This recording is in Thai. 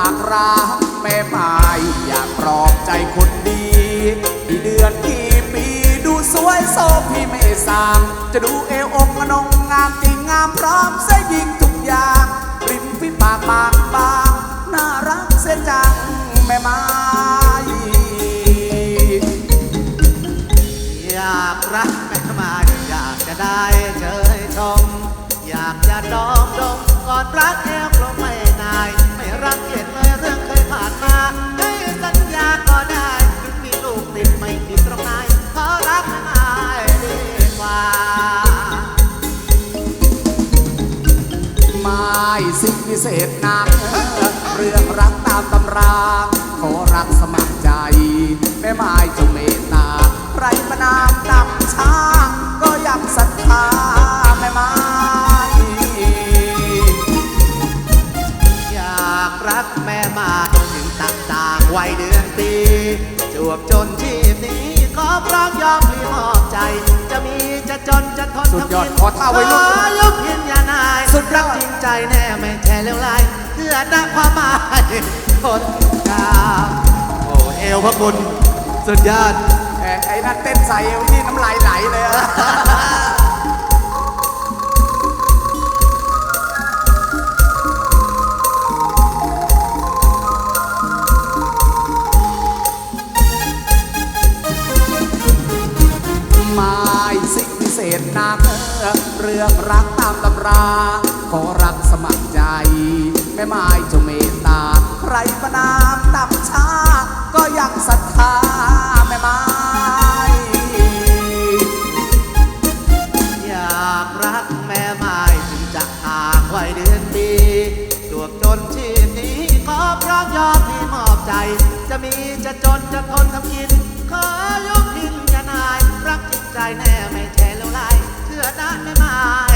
ากราแม่ไม้อยากปลอบใจคนดีกี่เดือนกี่ปีดูสวยโซพี่ไม่สางจะดูเอวองอนงงามจริงงามพร้อมเสยยิงทุกอย่างริมฝีปากบางบางน่ารักเสียจังแม่ไม้อยากรักแม่ไมาอยากจะได้เชยชมอยากจะดอมดมก่อนรักแอวกลมไม่นาย รังเกียจเลยเรื่องเคยผ่านมา ให้สัญญาก็ได้ถึงมีลูกติดไม่ผิดตรงไหนขอรักแม่ไม้ดีกว่า ไม้สิ่งพิเศษนักเรื่องรักตามตำรา ขอรักสมัครใจ แม่ไม้จงเมตตาใครประนามนำากถึงตักตากไว้เดือนปีจวบจนชีพนี้ ขอพร้อมยอมพลีมอบใจ จะมีจะจนจะทนสุดยอดทำกินขอท่าไว้ลูกขอยกเพียนยานาย สุดยอดรักจริงใจแน่ไม่แช่เลวไหลเพื่อนักความหมายคนงามโอ้เอวพระคุณสุดยอดแหมไอ้นั่นเต้นใส่เอวนี่น้ำลายไหลเลยอะ ยนนักเรื่องรักตามตำรา ขอรักสมัครใจ แม่ไม้จงเมตตา ใครประนามต่ำช้า ก็ยังศรัทธาแม่ไม้อยากรักแม่ไม้ถึงจะห่างไว้เดือนปีดวงจนชีพนี้ขอพร้อยอมที่มอบใจ จะมีจะจนจะทนทำกิน ขอยกดินจะนาย รักจิตใจแน่ไม่แท้ not in my mind.